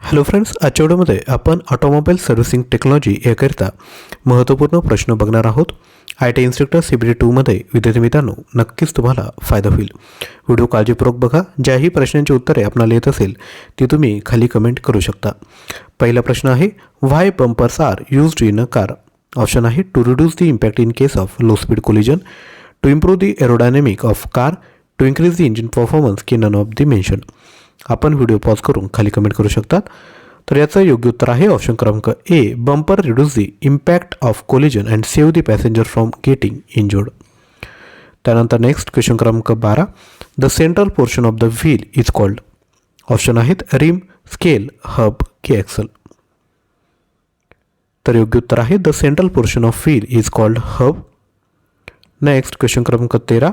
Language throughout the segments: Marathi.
हॅलो फ्रेंड्स आजच्या व्हिडिओमध्ये आपण ऑटोमोबाईल सर्व्हिसिंग टेक्नॉलॉजी याकरिता महत्त्वपूर्ण प्रश्न बघणार आहोत. I T instructor C B T टूमध्ये विद्यार्थी मित्रांनो नक्कीच तुम्हाला फायदा होईल. व्हिडिओ काळजीपूर्वक बघा. ज्याही प्रश्नांची उत्तरे आपणाला येत असेल ती तुम्ही खाली कमेंट करू शकता. पहिला प्रश्न आहे why bumpers are used in a car option आहे to reduce the impact in case of low speed collision to improve the aerodynamic of car to increase the engine performance की नन ऑफ दी मेन्शन आपण व्हिडिओ पॉज करून खाली कमेंट करू शकतात. तर याचं योग्य उत्तर आहे ऑप्शन क्रमांक A bumper reduce the impact of collision and save the passenger from getting injured त्यानंतर नेक्स्ट क्वेश्चन क्रमांक बारा the central portion of the wheel is called option आहेत रिम स्केल हब की ॲक्सल तर योग्य उत्तर आहे the central portion of wheel is called hub next question क्रमांक तेरा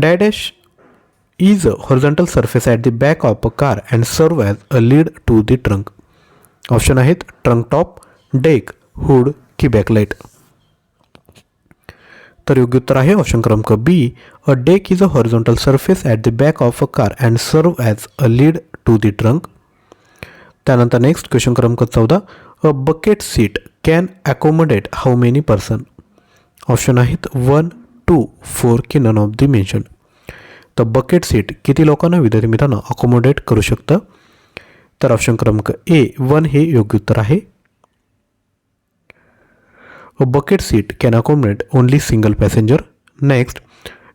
Dash is a horizontal surface at the back of a car and serve as a lead to the trunk. Option आहेत ट्रंक टॉप डेक हुड की बॅकलाईट तर योग्य उत्तर आहे ऑप्शन क्रमांक B a deck is a horizontal surface at the back of a car and serve as a lead to the trunk त्यानंतर नेक्स्ट क्वेश्चन क्रमांक चौदा. A bucket seat can accommodate how many person option आहेत वन टू फोर की नन ऑफ दी मेन्शन तर बकेट सीट किती लोकांना विद्यार्थी मित्रांनो अकोमोडेट करू शकतं? तर ऑप्शन क्रमांक ए वन हे योग्य उत्तर आहे. Bucket seat can accommodate only single passenger next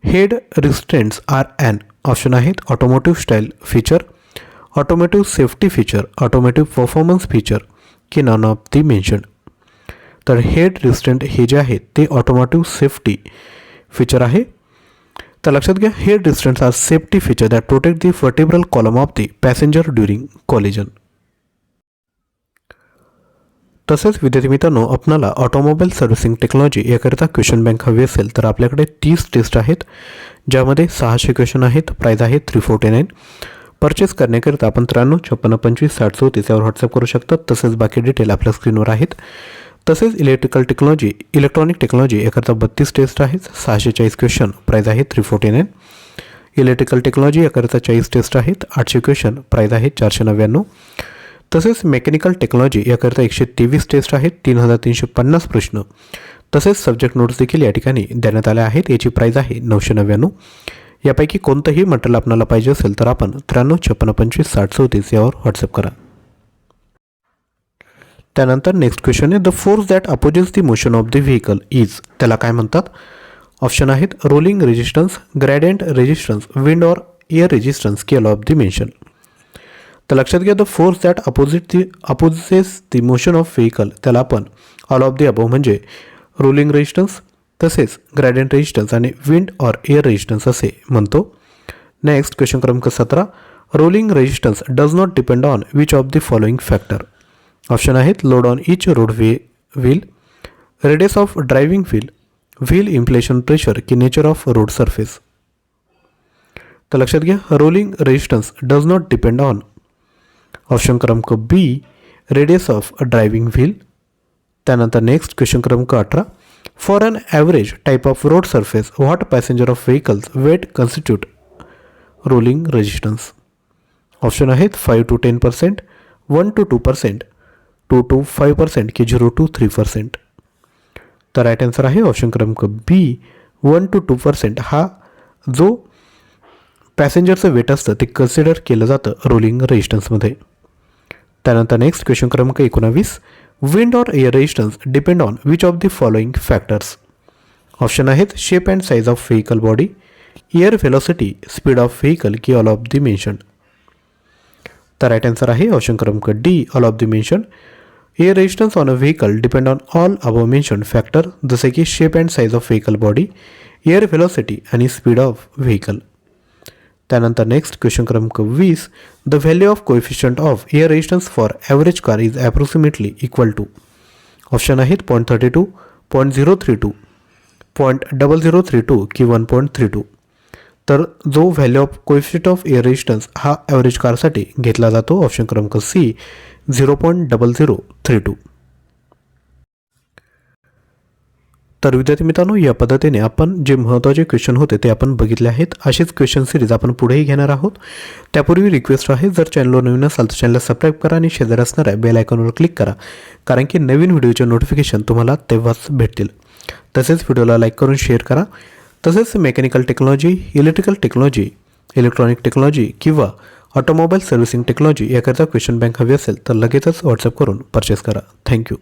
head restraints are an option आहेत. Automotive style feature automotive safety feature automotive performance feature की नॉन ऑफ दी मेन्शन तर हेड रिस्टंट हे जे आहेत ते ऑटोमॅटिव्ह सेफ्टी फीचर आहे. तर लक्षात घ्या head restraints are safety feature that protect the vertebral column of the passenger during collision तसेच विद्यार्थी मित्रांनो आपणाला ऑटोमोबाईल सर्व्हिसिंग टेक्नॉलॉजी याकरिता क्वेश्चन बँक हवी असेल तर आपल्याकडे तीस टेस्ट आहेत ज्यामध्ये सहाशे क्वेश्चन आहेत प्राईज आहे थ्री फोर्टी नाईन परचेस करण्याकरिता आपण त्र्याण्णव छप्पन्न पंचवीस साठ चौतीस यावर व्हॉट्सअप करू शकतात तसेच बाकी डिटेल आपल्या स्क्रीनवर आहेत. तसेच इलेक्ट्रिकल टेक्नॉलॉजी इलेक्ट्रॉनिक टेक्नॉलॉजी याकरता बत्तीस टेस्ट आहेत सहाशे चाळीस क्वेश्चन प्राईज आहे three forty nine electrical technology याकरता चाळीस टेस्ट आहेत आठशे क्वेश्चन प्राईज आहे चारशे नव्याण्णव. तसेच मेकॅनिकल टेक्नॉलॉजी याकरता एकशे तेवीस टेस्ट आहेत तीन हजार तीनशे पन्नास प्रश्न. तसेच सब्जेक्ट नोट्स देखील या ठिकाणी देण्यात आल्या आहेत याची प्राईज आहे नऊशे नव्याण्णव. यापैकी कोणतंही मटेरियल आपल्याला पाहिजे असेल तर आपण त्र्याण्णव छप्पन्न पंचवीस साठ चौतीस यावर व्हॉट्सअप करा. त्यानंतर नेक्स्ट क्वेश्चन आहे the force that opposes the motion of the vehicle is त्याला काय म्हणतात? ऑप्शन आहेत rolling resistance gradient resistance wind or air resistance केल ऑफ दी मेन्शन तर लक्षात घ्या the force that opposite the opposes the motion of vehicle त्याला आपण ऑल ऑफ दी अबो म्हणजे रोलिंग रेजिस्टन्स तसेच ग्रॅडेंट रेजिस्टन्स आणि विंड ऑर एअर रेजिस्टन्स असे म्हणतो. नेक्स्ट क्वेश्चन क्रमांक सतरा. Rolling resistance does not depend on which of the following factor option आहेत load on each road way wheel radius of driving wheel wheel inflation pressure की नेचर ऑफ रोड सरफेस तर लक्षात घ्या rolling resistance does not depend on option क्रमांक B radius of driving wheel त्यानंतर नेक्स्ट क्वेश्चन क्रमांक अठरा for an average type of road surface what percentage of vehicle's weight constitute rolling resistance option आहेत five to ten percent one to two percent two to five percent की झिरो टू थ्री पर्सेंट। तर राईट आन्सर आहे ऑप्शन क्रमांक B, one to two percent. हा, जो पॅसेंजरचं वेट असतं, ते कन्सिडर केलं जातं रोलिंग रेजिस्टन्समध्ये त्यानंतर नेक्स्ट क्वेश्चन क्रमांक एकोणावीस wind or air resistance depend on which of the following factors option आहेत shape and size of vehicle body air velocity speed of vehicle की ऑल ऑफ़ दी मेन्शन तर राईट आन्सर आहे ऑप्शन क्रमांक D all of the mention air resistance on a vehicle depend on all above mention factor जसे की shape and size of vehicle body air velocity आणि स्पीड ऑफ व्हेकल त्यानंतर नेक्स्ट क्वेश्चन क्रमांक वीस the value of coefficient of air resistance for average car is approximately equal to option आहेत point thirty two point zero three two point double zero three two की वन पॉईंट थ्री टू तर जो value of coefficient of air resistance हा ॲव्हरेज कारसाठी घेतला जातो ऑप्शन क्रमांक C zero point double zero three two तर विद्यार्थी मित्रांनो या पद्धतीने आपण जे महत्त्वाचे क्वेश्चन होते ते आपण बघितले आहेत. असेच क्वेश्चन सिरीज आपण पुढेही घेणार आहोत. त्यापूर्वी रिक्वेस्ट आहे जर चॅनलवर नवीन असाल तर चॅनलला सबस्क्राईब करा आणि शेजार असणाऱ्या बेल आयकॉनवर क्लिक करा. कारण की नवीन व्हिडिओचे नोटिफिकेशन तुम्हाला तेव्हाच भेटतील. तसेच व्हिडिओला लाईक करून शेअर करा. तसेच mechanical technology electrical technology electronic technology किंवा ऑटोमोबाईल सर्व्हिसिंग टेक्नॉलॉजी याकरता क्वेश्चन बँक हवी असेल तर लगेचच व्हॉट्सअप करून परचेस करा. थँक्यू.